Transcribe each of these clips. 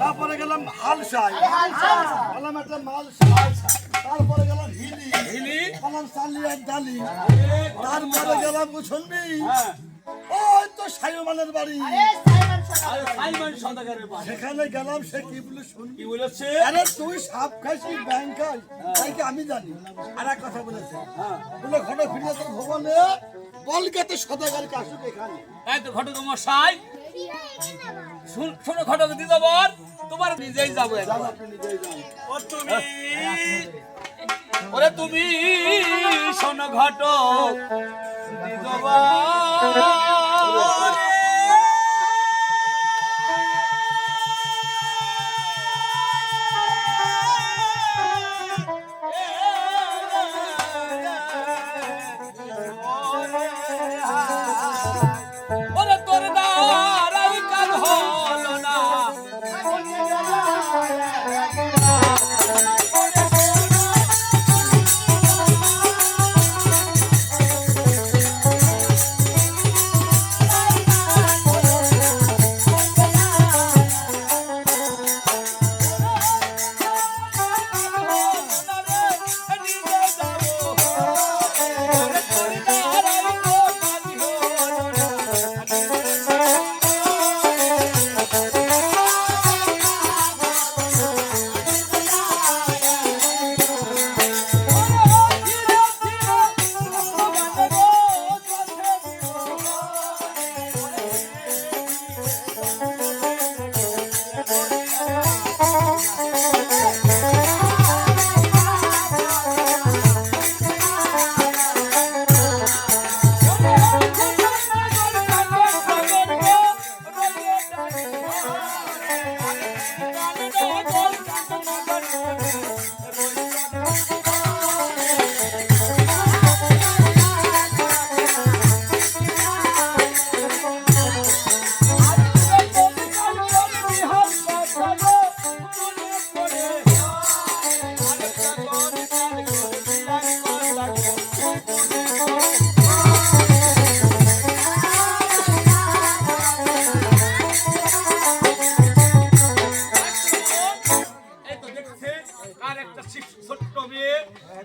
তারপরে গেলাম হালসাই গেলাম একটা মালসাই তারপরে গেলাম হিলি হিলি গেলাম সালি আর ডালি তারপরে গেলাম হ্যাঁ ওই তো সাইমানের বাড়ি সেখানে গেলাম সে কি বলে শুনবি বলেছে আরে তুই সাপ খাইছি ব্যাংক খাই তাই আমি জানি আর এক কথা বলেছে বলে ঘটে ফিরে তোর ভবনে কলকাতা সদাগর কাশুক এখানে। তাই তো ঘটক মশাই। শুন- শোনো ঘটক দিদবর তোমার নিজেই যাবে ও তুমি ওরে তুমি শোনো ঘটক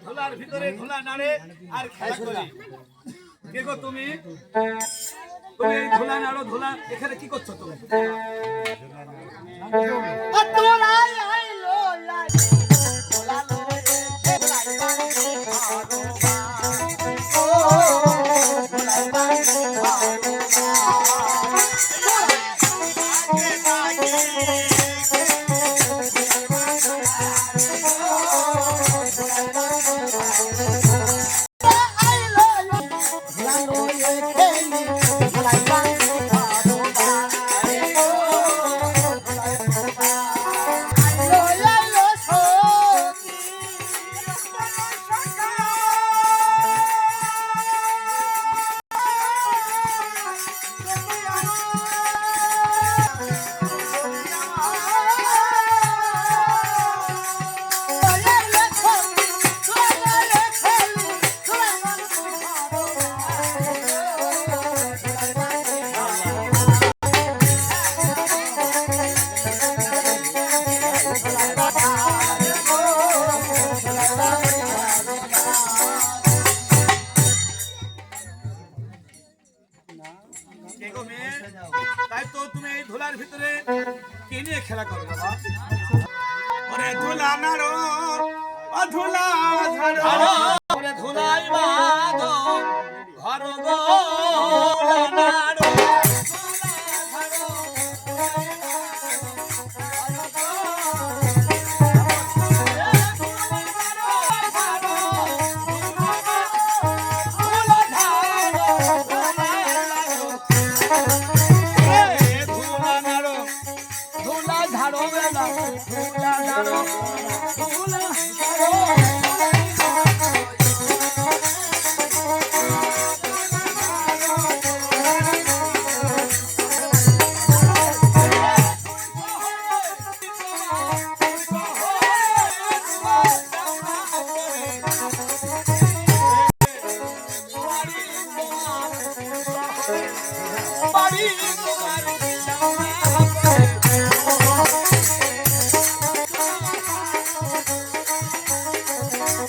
ধুলার ভিতরে ধুলা নাড়ে আর খেলা করে তুমি তুমি ধুলা নাড়ো ধুলা এখানে কি করছ তুমি তাই তো তুমি এই ধুলার ভিতরে কে নিয়ে খেলা করো বাবা? ধুলা নাড়ো ধুলা ধুলাই বাঁধো, ঘর গো। ধুলা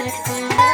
Thank you.